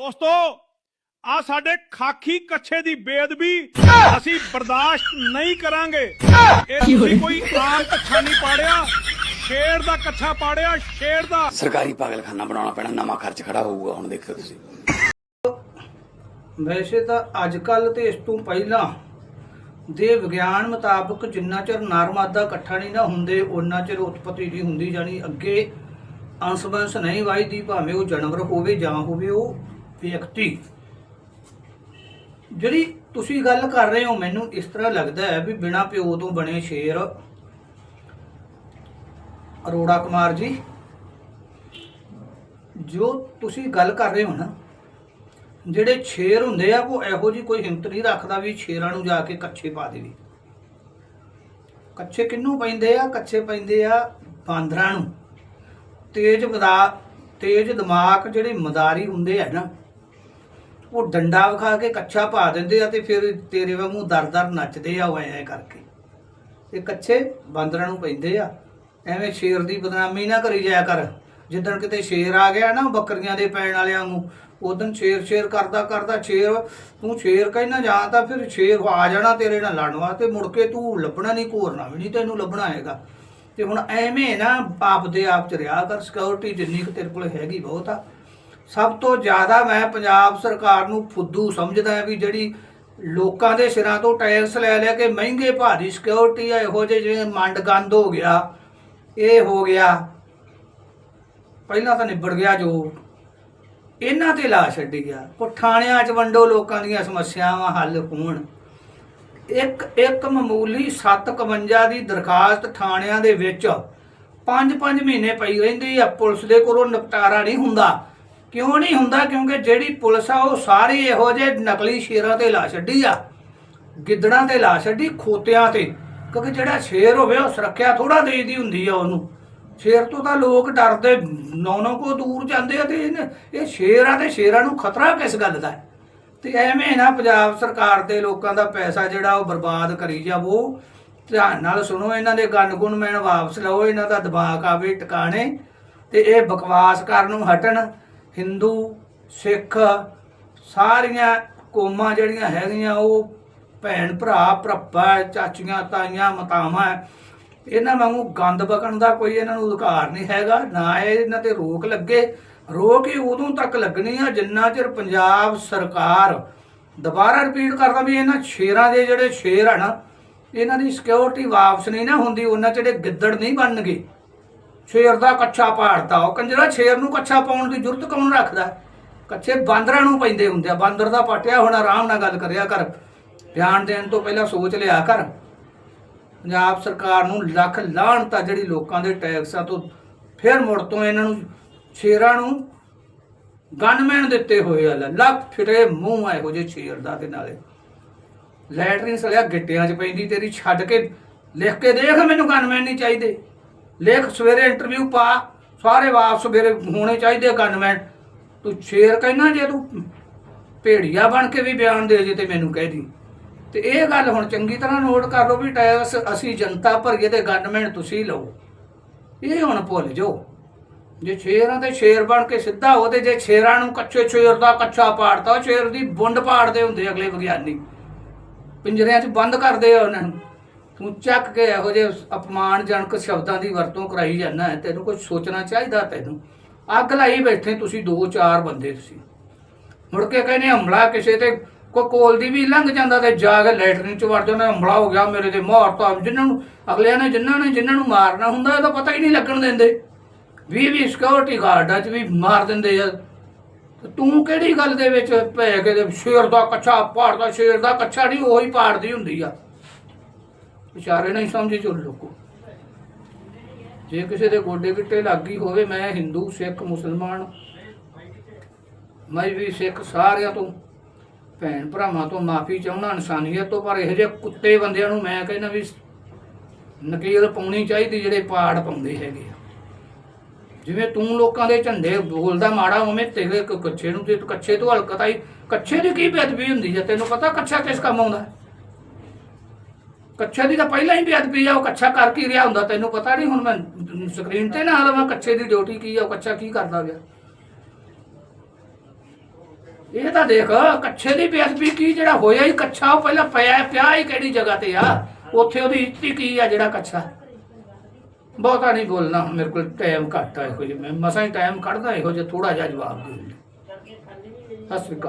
ਦੋਸਤੋ ਆ ਸਾਡੇ ਖਾਕੀ ਕੱਛੇ ਦੀ ਬੇਦਬੀ ਅਸੀਂ ਬਰਦਾਸ਼ਤ ਨਹੀਂ ਕਰਾਂਗੇ। ਇਹ ਤੁਸੀਂ ਕੋਈ ਆਮ ਕੱਛਾ ਨਹੀਂ ਪਾੜਿਆ ਸ਼ੇਰ ਦਾ ਕੱਛਾ ਪਾੜਿਆ ਸ਼ੇਰ ਦਾ। ਸਰਕਾਰੀ ਪਾਗਲਖਾਨਾ ਬਣਾਉਣਾ ਪੈਣਾ ਨਵਾਂ ਖਰਚ ਖੜਾ ਹੋਊਗਾ ਹੁਣ ਦੇਖਿਓ ਤੁਸੀਂ। ਵੈਸੇ ਤਾਂ ਅੱਜ ਕੱਲ ਤੇ ਇਸ ਤੋਂ ਪਹਿਲਾਂ ਦੇ ਵਿਗਿਆਨ ਮੁਤਾਬਕ ਜਿੰਨਾ ਚਿਰ ਨਰ ਮਾਦਾ ਇਕੱਠਾ ਨਹੀਂ ਨਾ ਹੁੰਦੇ ਉਹਨਾਂ ਚਿਰ ਉਤਪਤੀ ਨਹੀਂ ਹੁੰਦੀ ਜਾਨੀ ਅੱਗੇ ਅੰਸ਼-ਬੰਸ਼ ਨਹੀਂ ਵਾਈਦੀ ਭਾਵੇਂ ਉਹ ਜਾਨਵਰ ਹੋਵੇ ਜਾਂ ਹੋਵੇ ਉਹ ਵਿਅਕਤੀ। ਜਿਹੜੀ ਤੁਸੀਂ ਗੱਲ ਕਰ ਰਹੇ ਹੋ, ਮੈਨੂੰ ਇਸ ਤਰ੍ਹਾਂ ਲੱਗਦਾ ਹੈ ਵੀ ਬਿਨਾ ਪਿਓ ਤੋਂ ਬਣੇ ਸ਼ੇਰ ਅਰੋੜਾ ਕੁਮਾਰ ਜੀ, ਜੋ ਤੁਸੀਂ ਗੱਲ ਕਰ ਰਹੇ ਹੋ ਨਾ, ਜਿਹੜੇ ਸ਼ੇਰ ਹੁੰਦੇ ਆ, ਉਹ ਇਹੋ ਜੀ ਕੋਈ ਹਿੰਮਤ ਨਹੀਂ ਰੱਖਦਾ ਵੀ ਸ਼ੇਰਾਂ ਨੂੰ ਜਾ ਕੇ ਕੱਛੇ ਪਾ ਦੇਵੇ। ਕੱਛੇ ਕਿੰਨੂੰ ਪੈਂਦੇ ਆ? ਕੱਛੇ ਪੈਂਦੇ ਆ ਬਾਂਦਰਾਂ ਨੂੰ। ਤੇਜ ਮਦਾ ਤੇਜ ਦਿਮਾਗ ਜਿਹੜੇ ਮਦਾਰੀ ਹੁੰਦੇ ਆ ਨਾ ਉਹ ਡੰਡਾ ਵਿਖਾ ਕੇ ਕੱਛਾ ਪਾ ਦਿੰਦੇ ਆ ਤੇ ਫਿਰ ਤੇਰੇ ਵਾਂਗੂ ਦਰ-ਦਰ ਨੱਚਦੇ ਆ ਉਹ ਐਂ ਕਰਕੇ। ਇਹ ਕੱਛੇ ਬਾਂਦਰਾਂ ਨੂੰ ਪੈਂਦੇ ਆ। ਐਵੇਂ ਸ਼ੇਰ ਦੀ ਬਦਨਾਮੀ ਨਾ ਕਰੀ ਜਾਇਆ ਕਰ। ਜਿੱਦਣ ਕਿਤੇ ਸ਼ੇਰ ਆ ਗਿਆ ਨਾ ਬੱਕਰੀਆਂ ਦੇ ਪੈਣ ਵਾਲਿਆਂ ਨੂੰ, ਉਦੋਂ ਸ਼ੇਰ ਸ਼ੇਰ ਕਰਦਾ ਕਰਦਾ ਸ਼ੇਰ, ਤੂੰ ਸ਼ੇਰ ਕਹਿਣਾ ਜਾਂ ਤਾਂ ਫਿਰ ਸ਼ੇਰ ਆ ਜਾਣਾ ਤੇਰੇ ਨਾਲ ਲੜਨ ਵਾਸਤੇ, ਮੁੜ ਕੇ ਤੂੰ ਲੱਭਣਾ ਨਹੀਂ ਘੋਰਨਾ ਵੀ ਨਹੀਂ ਤੈਨੂੰ ਲੱਭਣਾ ਹੈਗਾ। ਤੇ ਹੁਣ ਐਵੇਂ ਨਾ ਆਪ ਦੇ ਆਪ ਚ ਰਿਹਾ ਕਰ ਸਿਕਿਉਰਿਟੀ ਜਿੰਨੀ ਕੁ ਤੇਰੇ ਕੋਲ ਹੈਗੀ ਬਹੁਤ ਆ। ਸਭ ਤੋਂ ਜ਼ਿਆਦਾ ਮੈਂ ਪੰਜਾਬ ਸਰਕਾਰ ਨੂੰ ਫੁੱਦੂ ਸਮਝਦਾ ਹਾਂ ਵੀ ਜਿਹੜੀ ਲੋਕਾਂ ਦੇ ਸਿਰਾਂ ਤੋਂ ਟੈਕਸ ਲੈ ਲਿਆ ਕਿ ਮਹਿੰਗੇ ਭਾਰੀ ਸਿਕਿਉਰਿਟੀ ਆ, ਇਹੋ ਜਿਹੇ ਜਿਵੇਂ ਮੰਡ ਗੰਦ ਹੋ ਗਿਆ, ਇਹ ਹੋ ਗਿਆ। ਪਹਿਲਾਂ ਤਾਂ ਨਿਬੜ ਗਿਆ ਜੋ। ਇਹਨਾਂ ਤੇ ਲਾ ਛੱਡੀ ਗਿਆ। ਉਹ ਥਾਣਿਆਂ 'ਚ ਵੰਡੋ ਲੋਕਾਂ ਦੀਆਂ ਸਮੱਸਿਆਵਾਂ ਹੱਲ ਹੋਣ। ਇੱਕ ਇੱਕ ਮਾਮੂਲੀ 751 ਦੀ ਦਰਖਾਸਤ ਥਾਣਿਆਂ ਦੇ ਵਿੱਚ 5-5 ਮਹੀਨੇ ਪਈ ਰਹਿੰਦੀ ਆ। ਪੁਲਿਸ ਦੇ ਕੋਲੋਂ ਨਿਪਟਾਰਾ ਨਹੀਂ ਹੁੰਦਾ। ਕਿਉਂ ਨਹੀਂ ਹੁੰਦਾ? ਕਿਉਂਕਿ ਜਿਹੜੀ ਪੁਲਿਸ ਆ, ਉਹ ਸਾਰੀ ਇਹੋ ਜਿਹੇ ਨਕਲੀ ਸ਼ੇਰਾਂ ਤੇ ਲਾ ਛੱਡੀ ਆ। ਗਿੱਦੜਾਂ ਤੇ ਲਾ ਛੱਡੀ, ਖੋਤਿਆਂ ਤੇ। ਕਿਉਂਕਿ ਜਿਹੜਾ ਸ਼ੇਰ ਹੋਵੇ, ਉਹ ਸੁਰੱਖਿਆ ਥੋੜਾ ਦੇਈਦੀ ਹੁੰਦੀ ਆ ਉਹਨੂੰ। ਸ਼ੇਰ ਤੋਂ ਤਾਂ ਲੋਕ ਡਰਦੇ, ਨੌਨੋਂ ਕੋ ਦੂਰ ਜਾਂਦੇ ਆ ਤੇ ਇਹਨ- ਇਹ ਸ਼ੇਰ ਆ ਤੇ ਸ਼ੇਰਾਂ ਨੂੰ ਖਤਰਾ ਕਿਸ ਗੱਲ ਦਾ? ਹੈ? ਤੇ ਐਵੇਂ ਨਾ ਪੰਜਾਬ ਸਰਕਾਰ ਦੇ ਲੋਕਾਂ ਦਾ ਪੈਸਾ ਜਿਹੜਾ ਉਹ ਬਰਬਾਦ ਕਰੀ ਜਾਵੋ। ਧਿਆਨ ਨਾਲ ਸੁਣੋ, ਇਹਨਾਂ ਦੇ ਗੰਨ ਗੁਣ ਮੈਨ ਵਾਪਸ ਲਓ, ਇਹਨਾਂ ਦਾ ਦਬਾਅ ਆਵੇ ਟਿਕਾਣੇ। ਤੇ ਇਹ ਬਕਵਾਸ ਕਰਨ ਨੂੰ ਹਟਣ। ਹਿੰਦੂ, ਸਿੱਖ, ਸਾਰੀਆਂ ਕੌਮਾਂ ਜਿਹੜੀਆਂ ਹੈਗੀਆਂ, ਉਹ ਭੈਣ ਭਰਾ, ਭਰਾਪਾ, ਚਾਚੀਆਂ, ਤਾਈਆਂ, ਮਤਾਵਾਂ, ਇਹਨਾਂ ਵਾਂਗੂ ਗੰਦ ਬਕਣ ਦਾ ਕੋਈ ਇਹਨਾਂ ਨੂੰ ਅਧਿਕਾਰ ਨਹੀਂ ਹੈਗਾ, ਨਾ ਇਹਨਾਂ ਤੇ ਰੋਕ ਲੱਗੇ। ਰੋਕ ਹੀ ਉਦੋਂ ਤੱਕ ਲੱਗਣੀ ਆ ਜਿੰਨਾ ਚਿਰ ਪੰਜਾਬ ਸਰਕਾਰ ਦੁਬਾਰਾ ਰਿਪੀਟ ਕਰਦਾ ਵੀ ਇਹਨਾਂ ਸ਼ੇਰਾਂ ਦੇ ਜਿਹੜੇ ਸ਼ੇਰ ਆ ਨਾ, ਇਹਨਾਂ ਦੀ ਸਿਕਿਉਰਿਟੀ ਵਾਪਸ ਨਹੀਂ ਨਾ ਹੁੰਦੀ, ਉਹਨਾਂ ਜਿਹੜੇ ਗਿੱਦੜ ਨਹੀਂ ਬਣਨਗੇ। ਸ਼ੇਰ ਦਾ ਕੱਛਾ ਪਾੜਦਾ, ਉਹ ਕੰਜਰਾ ਸ਼ੇਰ ਨੂੰ ਕੱਛਾ ਪਾਉਣ ਦੀ ਜ਼ਰੂਰਤ ਕੌਣ ਰੱਖਦਾ? ਕੱਛੇ ਬਾਂਦਰਾਂ ਨੂੰ ਪੈਂਦੇ ਹੁੰਦੇ ਆ, ਬਾਂਦਰ ਦਾ ਪਾਟਿਆ ਹੁਣ ਆਰਾਮ ਨਾਲ ਗੱਲ ਕਰਿਆ ਕਰ ਬਿਆਨ ਦੇਣ ਤੋਂ ਪਹਿਲਾਂ ਸੋਚ ਲਿਆ ਕਰ। ਪੰਜਾਬ ਸਰਕਾਰ ਨੂੰ ਲੱਖ ਲਾਹਣਤਾ ਜਿਹੜੀ ਲੋਕਾਂ ਦੇ ਟੈਕਸਾਂ ਤੋਂ ਫਿਰ ਮੁੜ ਤੋਂ ਇਹਨਾਂ ਨੂੰ ਸ਼ੇਰਾਂ ਨੂੰ ਗਨਮੈਨ ਦਿੱਤੇ ਹੋਏ ਆ, ਲੱਖ ਫਿਰੇ ਮੂੰਹ ਆ ਇਹੋ ਜਿਹੇ ਸ਼ੇਰ ਦਾ ਤੇ ਨਾਲੇ। ਲੈਟਰਿਨ ਸਲਿਆ ਗਿੱਟਿਆਂ 'ਚ ਪੈਂਦੀ, ਤੇਰੀ ਛੱਡ ਕੇ ਲਿਖ ਕੇ ਦੇਖ, ਮੈਨੂੰ ਗਨਮੈਨ ਨਹੀਂ ਚਾਹੀਦੇ। ਲਿਖ, ਸਵੇਰੇ ਇੰਟਰਵਿਊ ਪਾ, ਸਾਰੇ ਵਾਪਸ ਸਵੇਰੇ ਹੋਣੇ ਚਾਹੀਦੇ ਗਨਮੈਨ ਤੂੰ ਸ਼ੇਰ ਕਹਿਣਾ ਜੇ ਤੂੰ। ਭੇੜੀਆ ਬਣ ਕੇ ਵੀ ਬਿਆਨ ਦੇ ਜੇ ਤੇ ਮੈਨੂੰ ਕਹਿ ਦੀ। ਤੇ ਇਹ ਗੱਲ ਹੁਣ ਚੰਗੀ ਤਰ੍ਹਾਂ ਨੋਟ ਕਰ ਲਓ ਵੀ ਟੈਕਸ ਅਸੀਂ ਜਨਤਾ ਭਰੀਏ ਤੇ ਗਨਮੈਨ ਤੁਸੀਂ ਲਓ। ਇਹ ਹੁਣ ਭੁੱਲ ਜਾਓ। ਜੇ ਸ਼ੇਰਾਂ ਤੇ ਸ਼ੇਰ ਬਣ ਕੇ ਸਿੱਧਾ ਹੋ ਤੇ ਜੇ ਸ਼ੇਰਾਂ ਨੂੰ ਕੱਚੇ ਸ਼ੇਰ ਦਾ ਕੱਚਾ ਪਾੜਤਾ, ਉਹ ਸ਼ੇਰ ਦੀ ਬੁੰਡ ਪਾੜਦੇ ਹੁੰਦੇ ਅਗਲੇ ਵਿਗਿਆਨੀ। ਪਿੰਜਰਿਆਂ 'ਚ ਬੰਦ ਕਰਦੇ ਆ ਉਹਨਾਂ ਨੂੰ। ਤੂੰ ਚੱਕ ਕੇ ਇਹੋ ਜਿਹੇ ਅਪਮਾਨਜਨਕ ਸ਼ਬਦਾਂ ਦੀ ਵਰਤੋਂ ਕਰਾਈ ਜਾਂਦਾ ਹੈ, ਤੈਨੂੰ ਕੁਝ ਸੋਚਣਾ ਚਾਹੀਦਾ ਤੈਨੂੰ। ਅੱਗ ਲਾਈ ਬੈਠੇ ਤੁਸੀਂ ਦੋ ਚਾਰ ਬੰਦੇ ਤੁਸੀਂ। ਮੁੜ ਕੇ ਕਹਿੰਦੇ ਹਮਲਾ, ਕਿਸੇ ਤੇ ਕੋਈ ਕੋਲ ਦੀ ਵੀ ਲੰਘ ਜਾਂਦਾ ਤੇ ਜਾ ਕੇ ਲੈਟਰਿਨ ਚ ਵੜ ਜਾਂਦਾ, ਹਮਲਾ ਹੋ ਗਿਆ ਮੇਰੇ ਤੇ ਮਾਰਤਾ ਜਿਨ੍ਹਾਂ ਨੂੰ, ਅਗਲਿਆਂ ਨੇ ਜਿਨ੍ਹਾਂ ਨੇ ਜਿਨ੍ਹਾਂ ਨੂੰ ਮਾਰਨਾ ਹੁੰਦਾ ਇਹਦਾ ਪਤਾ ਹੀ ਨਹੀਂ ਲੱਗਣ ਦਿੰਦੇ। ਵੀ ਵੀ ਸਿਕਿਉਰਿਟੀ ਗਾਰਡਾਂ ਚ ਵੀ ਮਾਰ ਦਿੰਦੇ ਆ। ਤੂੰ ਕਿਹੜੀ ਗੱਲ ਦੇ ਵਿੱਚ ਪੈ ਕੇ ਸ਼ੇਰ ਦਾ ਕੱਛਾ ਪਾੜਦਾ ਸ਼ੇਰ ਦਾ ਕੱਛਾ ਨਹੀਂ, ਉਹੀ ਪਾੜਦੀ ਹੁੰਦੀ ਆ। ਵਿਚਾਰੇ ਨਹੀਂ ਸਮਝੀ ਚੁੱਲ ਲੋਕੋ। ਜੇ ਕਿਸੇ ਦੇ ਗੋਡੇ ਗਿੱਟੇ ਲੱਗੀ ਹੋਵੇ, ਮੈਂ ਹਿੰਦੂ, ਸਿੱਖ, ਮੁਸਲਮਾਨ, ਮੈਂ ਵੀ ਸਿੱਖ ਸਾਰਿਆਂ ਤੋਂ, ਭੈਣ ਭਰਾਵਾਂ ਤੋਂ ਮਾਫੀ ਚਾਹੁੰਦਾ, ਇਨਸਾਨੀਅਤ ਤੋਂ, ਪਰ ਇਹੋ ਜਿਹੇ ਕੁੱਤੇ ਬੰਦਿਆਂ ਨੂੰ ਮੈਂ ਕਹਿੰਦਾ ਵੀ ਨਕੀਲ ਪਾਉਣੀ ਚਾਹੀਦੀ, ਜਿਹੜੇ ਪਾੜ ਪਾਉਂਦੇ ਹੈਗੇ ਆ। ਜਿਵੇਂ ਤੂੰ ਲੋਕਾਂ ਦੇ ਝੰਡੇ ਬੋਲਦਾ ਮਾੜਾ, ਉਵੇਂ ਤੇਰੇ ਕੱਛੇ ਨੂੰ ਤੇ ਕੱਛੇ ਤੋਂ ਹਲਕਤਾ ਹੀ ਕੱਛੇ ਦੀ ਕੀ ਬੇਅਦਬੀ ਹੁੰਦੀ ਹੈ? ਤੈਨੂੰ ਪਤਾ ਕੱਛਾ ਕਿਸ ਕੰਮ ਆਉਂਦਾ? ਕੱਛੇ ਦੀ ਤਾਂ ਪਹਿਲਾਂ ਹੀ ਬੇਅਦਬੀ ਆ, ਉਹ ਕੱਛਾ ਕਰ ਕੀ ਰਿਹਾ ਹੁੰਦਾ ਤੈਨੂੰ ਪਤਾ ਨਹੀਂ, ਹੁਣ ਮੈਂ ਸਕਰੀਨ ਤੇ ਨਾ ਲਵਾਂ ਕੱਛੇ ਦੀ ਡਿਊਟੀ ਕੀ ਆ, ਉਹ ਕੱਛਾ ਕੀ ਕਰਦਾ ਗਿਆ ਇਹ ਤਾਂ ਦੇਖ, ਕੱਛੇ ਦੀ ਬੇਅਦਬੀ ਕੀ, ਜਿਹੜਾ ਹੋਇਆ ਹੀ ਕੱਛਾ, ਉਹ ਪਹਿਲਾਂ ਪਿਆ ਪਿਆ ਹੀ ਕਿਹੜੀ ਜਗ੍ਹਾ ਤੇ ਆ? ਉੱਥੇ ਉਹਦੀ ਇੱਜ਼ਤੀ ਕੀ ਆ ਜਿਹੜਾ ਕੱਛਾ? ਬਹੁਤਾ ਨਹੀਂ ਬੋਲਣਾ, ਮੇਰੇ ਕੋਲ ਟਾਈਮ ਘੱਟ ਆ ਇਹੋ ਜਿਹੇ। ਮੈਂ ਮਸਾਂ ਹੀ ਟਾਈਮ ਕੱਢਦਾ ਇਹੋ ਜਿਹਾ ਥੋੜਾ ਜਿਹਾ ਜਵਾਬ ਦੇ ਸਤਿ ਸ਼੍ਰੀ ਅਕਾਲ।